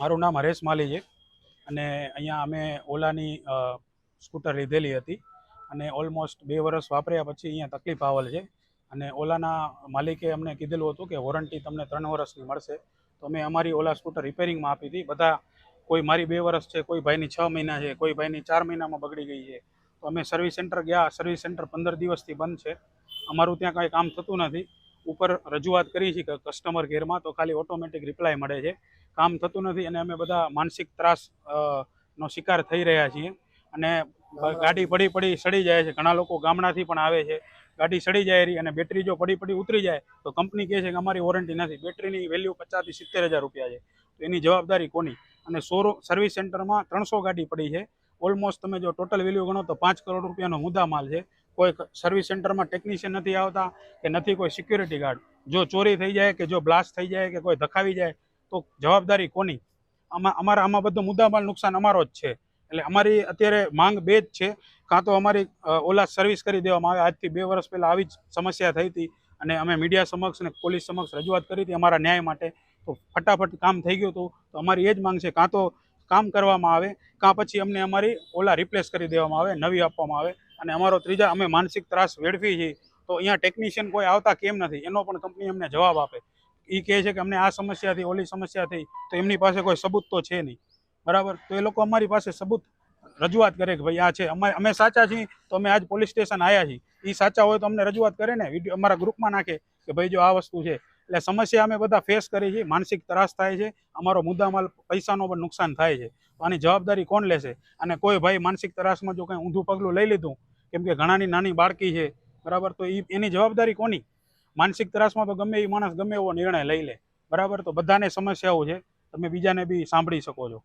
મારું નામ હરેશ માલી છે. અને અહીંયા અમે ઓલાની સ્કૂટર લીધેલી હતી. અને ઓલમોસ્ટ બે વર્ષ વાપર્યા પછી અહીંયા તકલીફ આવેલ છે. અને ઓલાના માલિકે અમને કીધેલું હતું કે વોરંટી તમને ત્રણ વર્ષની મળશે. તો અમે અમારી ઓલા સ્કૂટર રિપેરિંગમાં આપી હતી. બધા, કોઈ મારી બે વર્ષ છે, કોઈ ભાઈની છ મહિના છે, કોઈ ભાઈની ચાર મહિનામાં બગડી ગઈ છે. તો અમે સર્વિસ સેન્ટર ગયા. સર્વિસ સેન્ટર પંદર દિવસથી બંધ છે. અમારું ત્યાં કાંઈ કામ થતું નથી. ઉપર રજૂઆત કરી છે કે કસ્ટમર કેરમાં તો ખાલી ઓટોમેટિક રિપ્લાય મળે છે. કામ થતું નથી અને અમે બધા માનસિક ત્રાસ નો શિકાર થઈ રહ્યા છીએ. અને ગાડી પડી પડી સડી જાય છે. ઘણા લોકો ગામડાથી પણ આવે છે. ગાડી સડી જાય રહી અને બેટરી જો પડી પડી ઉતરી જાય, તો કંપની કહે છે કે અમારી વોરંટી નથી. બેટરીની વેલ્યુ પચાસથી સિત્તેર હજાર રૂપિયા છે. તો એની જવાબદારી કોની? અને શોરૂમ સર્વિસ સેન્ટરમાં ત્રણસો ગાડી પડી છે. ઓલમોસ્ટ તમે જો ટોટલ વેલ્યુ ગણો તો પાંચ કરોડ રૂપિયાનો મુદ્દા માલ છે. કોઈ સર્વિસ સેન્ટરમાં ટેકનિશિયન નથી આવતા, કે નથી કોઈ સિક્યુરિટી ગાર્ડ જો ચોરી થઈ જાય કે જો બ્લાસ્ટ થઈ જાય કે કોઈ ધખાવી જાય, તો જવાબદારી કોની? આમાં, અમારા, આમાં બધો મુદ્દામાલ નુકસાન અમારો જ છે. એટલે અમારી અત્યારે માંગ બે જ છે. કાં તો અમારી ઓલા સર્વિસ કરી દેવામાં આવે. આજથી બે વર્ષ પહેલાં આવી જ સમસ્યા થઈ હતી અને અમે મીડિયા સમક્ષ અને પોલીસ સમક્ષ રજૂઆત કરી હતી અમારા ન્યાય માટે. તો ફટાફટ કામ થઈ ગયું હતું. તો અમારી એ જ માંગ છે. કાં તો કામ કરવામાં આવે, કાં પછી અમને અમારી ઓલા રિપ્લેસ કરી દેવામાં આવે, નવી આપવામાં આવે અને અમારો ત્રીજા અમે માનસિક ત્રાસ વેડફી છીએ, તો અહીંયા ટેકનિશિયન કોઈ આવતા કેમ નથી? એનો પણ કંપની અમને જવાબ આપે. એ કહે છે કે અમને આ સમસ્યા થઈ ઓલી સમસ્યા થઈ તો એમની પાસે કોઈ સબૂત તો છે નહીં. બરાબર? તો એ લોકો અમારી પાસે સબૂત રજૂઆત કરે કે ભાઈ આ છે. અમે અમે સાચા છીએ, તો અમે આજ પોલીસ સ્ટેશન આવ્યા છીએ. એ સાચા હોય તો અમને રજૂઆત કરે ને, વીડિયો અમારા ગ્રુપમાં નાખે કે ભાઈ જો આ વસ્તુ છે. એટલે સમસ્યા અમે બધા ફેસ કરી છે માનસિક ત્રાસ થાય છે, અમારો મુદ્દામાલ પૈસાનો પણ નુકસાન થાય છે. આની જવાબદારી કોણ લેશે? અને કોઈ ભાઈ માનસિક ત્રાસમાં જો કંઈ ઊંધું પગલું લઈ લીધું, કેમ કે ઘણાની નાની બાળકી છે, બરાબર? તો એ એની જવાબદારી કોની? માનસિક ત્રાસમાં તો ગમે એ માણસ ગમે એવો નિર્ણય લઈ લે, બરાબર? તો બધાને સમસ્યાઓ છે, તમે બીજાને બી સાંભળી શકો છો.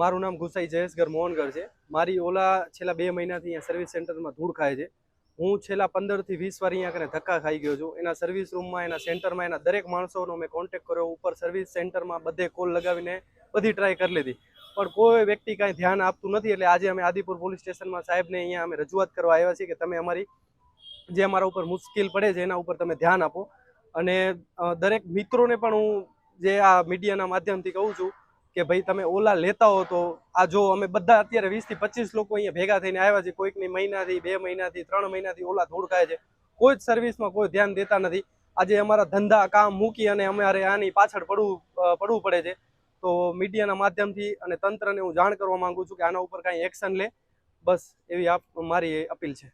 મારું નામ ગુસાઈ જયેશગર મોહનગર છે. મારી ઓલા છેલ્લા બે મહિનાથી અહીંયા સર્વિસ સેન્ટરમાં ધૂળ ખાય છે. હું છેલ્લા પંદરથી વીસ વાર અહીંયા કને ધક્કા ખાઈ ગયો છું. એના સર્વિસ રૂમમાં એના સેન્ટરમાં એના દરેક માણસોનો મેં કોન્ટેક્ટ કર્યો. ઉપર સર્વિસ સેન્ટરમાં બધે કોલ લગાવીને બધી ટ્રાય કરી લીધી. પણ કોઈ વ્યક્તિ કાંઈ ધ્યાન આપતું નથી, એટલે આજે અમે આદિપુર પોલીસ સ્ટેશનમાં સાહેબને અહીંયા અમે રજૂઆત કરવા આવ્યા છીએ કે તમે અમારી જે અમારા ઉપર મુશ્કેલ પડે છે, એના ઉપર તમે ધ્યાન આપો. અને દરેક મિત્રોને પણ હું જે આ મીડિયાના માધ્યમથી કહું છું કે ભાઈ તમે ઓલા લેતા હો તો આ જો અમે બધા અત્યારે વીસથી પચીસ લોકો અહીંયા ભેગા થઈને આવ્યા છે કોઈકની મહિનાથી, બે મહિનાથી, ત્રણ મહિનાથી ઓલા ધૂળ છે. કોઈ જ સર્વિસમાં કોઈ ધ્યાન દેતા નથી. આજે અમારા ધંધા કામ મૂકી અને અમારે આની પાછળ પડવું પડવું પડે છે. તો મીડિયાના માધ્યમથી અને તંત્રને હું જાણ કરવા માંગુ છું કે આના ઉપર કાંઈ એક્શન લે. બસ, એવી આપ, મારી અપીલ છે.